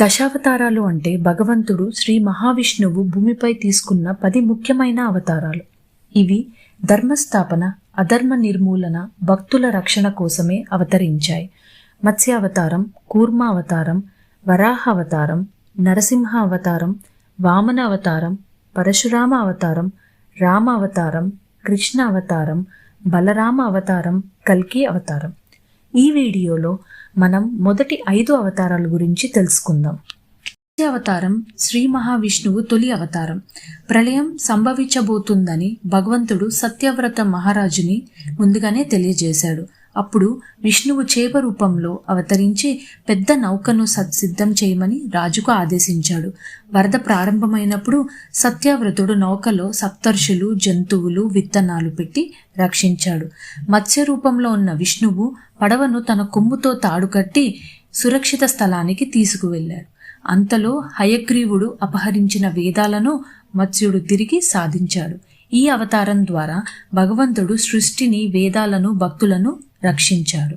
దశావతారాలు అంటే భగవంతుడు శ్రీ మహావిష్ణువు భూమిపై తీసుకున్న పది ముఖ్యమైన అవతారాలు. ఇవి ధర్మస్థాపన అధర్మ నిర్మూలన భక్తుల రక్షణ కోసమే అవతరించాయి. మత్స్యావతారం కూర్మ అవతారం వరాహ అవతారం నరసింహ అవతారం వామన అవతారం పరశురామ అవతారం రామ అవతారం కృష్ణ అవతారం బలరామ అవతారం కల్కి అవతారం. ఈ వీడియోలో మనం మొదటి ఐదు అవతారాల గురించి తెలుసుకుందాం. అవతారం శ్రీ మహావిష్ణువు తొలి అవతారం. ప్రళయం సంభవించబోతుందని భగవంతుడు సత్యవ్రత మహారాజుని ముందుగానే తెలియజేశాడు. అప్పుడు విష్ణువు చేప రూపంలో అవతరించి పెద్ద నౌకను స- సిద్ధం చేయమని రాజుకు ఆదేశించాడు. వరద ప్రారంభమైనప్పుడు సత్యవ్రతుడు నౌకలో సప్తర్షులు జంతువులు విత్తనాలు పెట్టి రక్షించాడు. మత్స్య రూపంలో ఉన్న విష్ణువు పడవను తన కొమ్ముతో తాడు కట్టి సురక్షిత స్థలానికి తీసుకువెళ్ళాడు అంతలో హయగ్రీవుడు అపహరించిన వేదాలను మత్స్యుడు తిరిగి సాధించాడు. ఈ అవతారం ద్వారా భగవంతుడు సృష్టిని వేదాలను భక్తులను రక్షించాడు.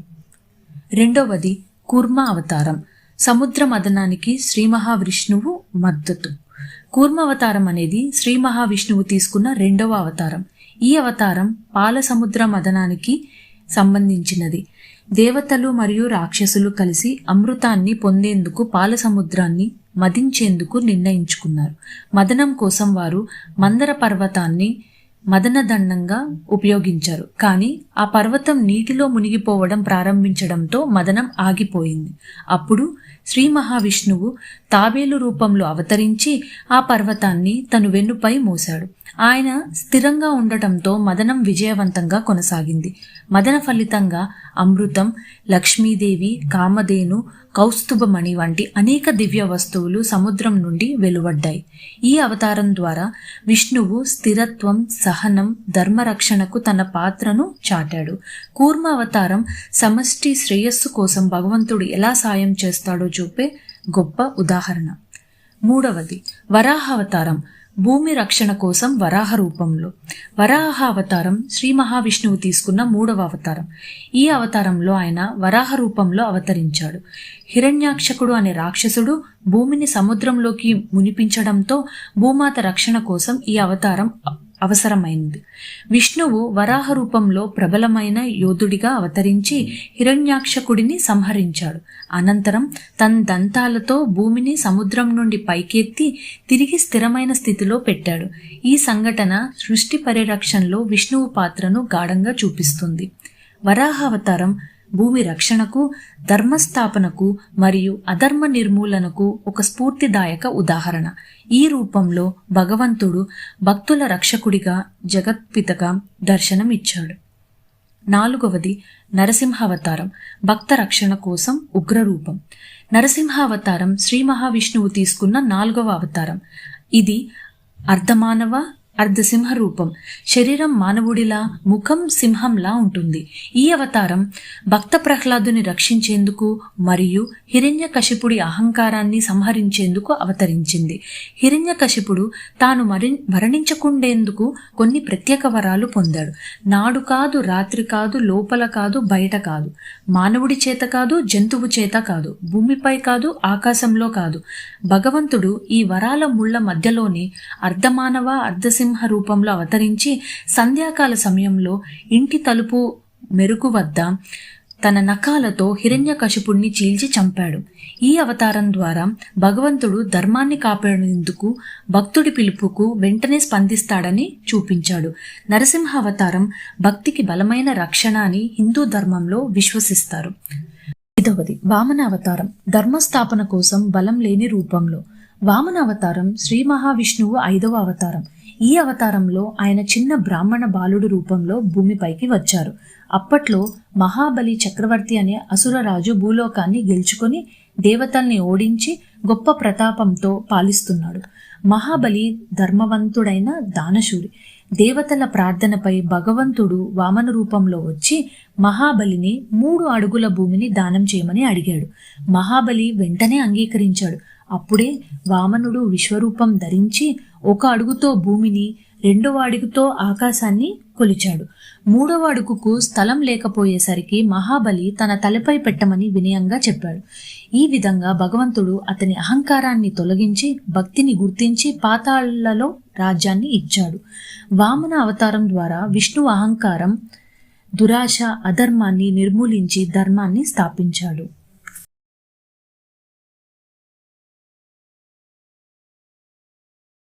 రెండవది కూర్మ అవతారం. సముద్ర మదనానికి శ్రీ మహావిష్ణువు మద్దతు. కూర్మ అవతారం అనేది శ్రీ మహావిష్ణువు తీసుకున్న రెండవ అవతారం. ఈ అవతారం పాల సముద్ర మదనానికి సంబంధించినది. దేవతలు మరియు రాక్షసులు కలిసి అమృతాన్ని పొందేందుకు పాల సముద్రాన్ని మదించేందుకు నిర్ణయించుకున్నారు. మదనం కోసం వారు మందర పర్వతాన్ని మదనదండంగా ఉపయోగించారు. కానీ ఆ పర్వతం నీటిలో మునిగిపోవడం ప్రారంభించడంతో మదనం ఆగిపోయింది. అప్పుడు శ్రీ మహావిష్ణువు తాబేలు రూపంలో అవతరించి ఆ పర్వతాన్ని తను వెన్నుపై మోశాడు. ఆయన స్థిరంగా ఉండటంతో మదనం విజయవంతంగా కొనసాగింది. మదన ఫలితంగా అమృతం లక్ష్మీదేవి కామధేను కౌస్తుభమణి వంటి అనేక దివ్య వస్తువులు సముద్రం నుండి వెలువడ్డాయి. ఈ అవతారం ద్వారా విష్ణువు స్థిరత్వం సహనం ధర్మరక్షణకు తన పాత్రను చాటాడు. కూర్మ అవతారం సమష్టి శ్రేయస్సు కోసం భగవంతుడు ఎలా సాయం చేస్తాడో చూపే గొప్ప ఉదాహరణ. మూడవది వరాహ అవతారం. భూమి రక్షణ కోసం వరాహ రూపంలో. వరాహ అవతారం శ్రీ మహావిష్ణువు తీసుకున్న మూడవ అవతారం. ఈ అవతారంలో ఆయన వరాహ రూపంలో అవతరించాడు. హిరణ్యాక్షకుడు అనే రాక్షసుడు భూమిని సముద్రంలోకి మునిపించడంతో భూమాత రక్షణ కోసం ఈ అవతారం అవసరమైంది. విష్ణువు వరాహ రూపంలో ప్రబలమైన యోధుడిగా అవతరించి హిరణ్యాక్షకుడిని సంహరించాడు. అనంతరం తన దంతాలతో భూమిని సముద్రం నుండి పైకెత్తి తిరిగి స్థిరమైన స్థితిలో పెట్టాడు. ఈ సంఘటన సృష్టి పరిరక్షణలో విష్ణువు పాత్రను గాఢంగా చూపిస్తుంది. వరాహ అవతారం భూమి రక్షణకు ధర్మస్థాపనకు మరియు అధర్మ నిర్మూలనకు ఒక స్ఫూర్తిదాయక ఉదాహరణ. ఈ రూపంలో భగవంతుడు భక్తుల రక్షకుడిగా జగత్పితగా దర్శనమిచ్చాడు. నాలుగవది నరసింహావతారం భక్త రక్షణ కోసం ఉగ్రరూపం. నరసింహావతారం శ్రీ మహావిష్ణువు తీసుకున్న నాలుగవ అవతారం. ఇది అర్ధమానవ అర్ధసింహ రూపం శరీరం మానవుడిలా ముఖం సింహంలా ఉంటుంది. ఈ అవతారం భక్త ప్రహ్లాదుని రక్షించేందుకు మరియు హిరణ్యకశిపుడి అహంకారాన్ని సంహరించేందుకు అవతరించింది. హిరణ్యకశిపుడు తాను మరి మరణించకుండేందుకు కొన్ని ప్రత్యేక వరాలు పొందాడు. నాడు కాదు రాత్రి కాదు లోపల కాదు బయట కాదు. మానవుడి చేత కాదు జంతువు చేత కాదు. భూమిపై కాదు ఆకాశంలో కాదు. భగవంతుడు ఈ వరాల ముళ్ళ మధ్యలోనే అర్ధమానవ అర్ధ నరసింహ రూపంలో అవతరించి సంధ్యాకాల సమయంలో ఇంటి తలుపు మెరుగు వద్ద తన నఖాలతో హిరణ్యకశిపుణ్ణి చీల్చి చంపాడు. ఈ అవతారం ద్వారా భగవంతుడు ధర్మాన్ని కాపాడేందుకు భక్తుడి పిలుపుకు వెంటనే స్పందిస్తాడని చూపించాడు. నరసింహ అవతారం భక్తికి బలమైన రక్షణ అని హిందూ ధర్మంలో విశ్వసిస్తారు. ఐదవది వామన అవతారం ధర్మస్థాపన కోసం బలం లేని రూపంలో. వామన అవతారం శ్రీ మహావిష్ణువు ఐదవ అవతారం. ఈ అవతారంలో ఆయన చిన్న బ్రాహ్మణ బాలుడు రూపంలో భూమిపైకి వచ్చారు. అప్పట్లో మహాబలి చక్రవర్తి అనే అసురరాజు భూలోకాన్ని గెలుచుకొని దేవతల్ని ఓడించి గొప్ప ప్రతాపంతో పాలిస్తున్నాడు. మహాబలి ధర్మవంతుడైన దానశూరి. దేవతల ప్రార్థనపై భగవంతుడు వామన రూపంలో వచ్చి మహాబలిని మూడు అడుగుల భూమిని దానం చేయమని అడిగాడు. మహాబలి వెంటనే అంగీకరించాడు. అప్పుడే వామనుడు విశ్వరూపం ధరించి ఒక అడుగుతో భూమిని రెండవ అడుగుతో ఆకాశాన్ని కొలిచాడు. మూడవ అడుగుకు స్థలం లేకపోయేసరికి మహాబలి తన తలపై పెట్టమని వినయంగా చెప్పాడు. ఈ విధంగా భగవంతుడు అతని అహంకారాన్ని తొలగించి భక్తిని గుర్తించి పాతాళ్ళలో రాజ్యాన్ని ఇచ్చాడు. వామన అవతారం ద్వారా విష్ణు అహంకారం దురాశ అధర్మాన్ని నిర్మూలించి ధర్మాన్ని స్థాపించాడు.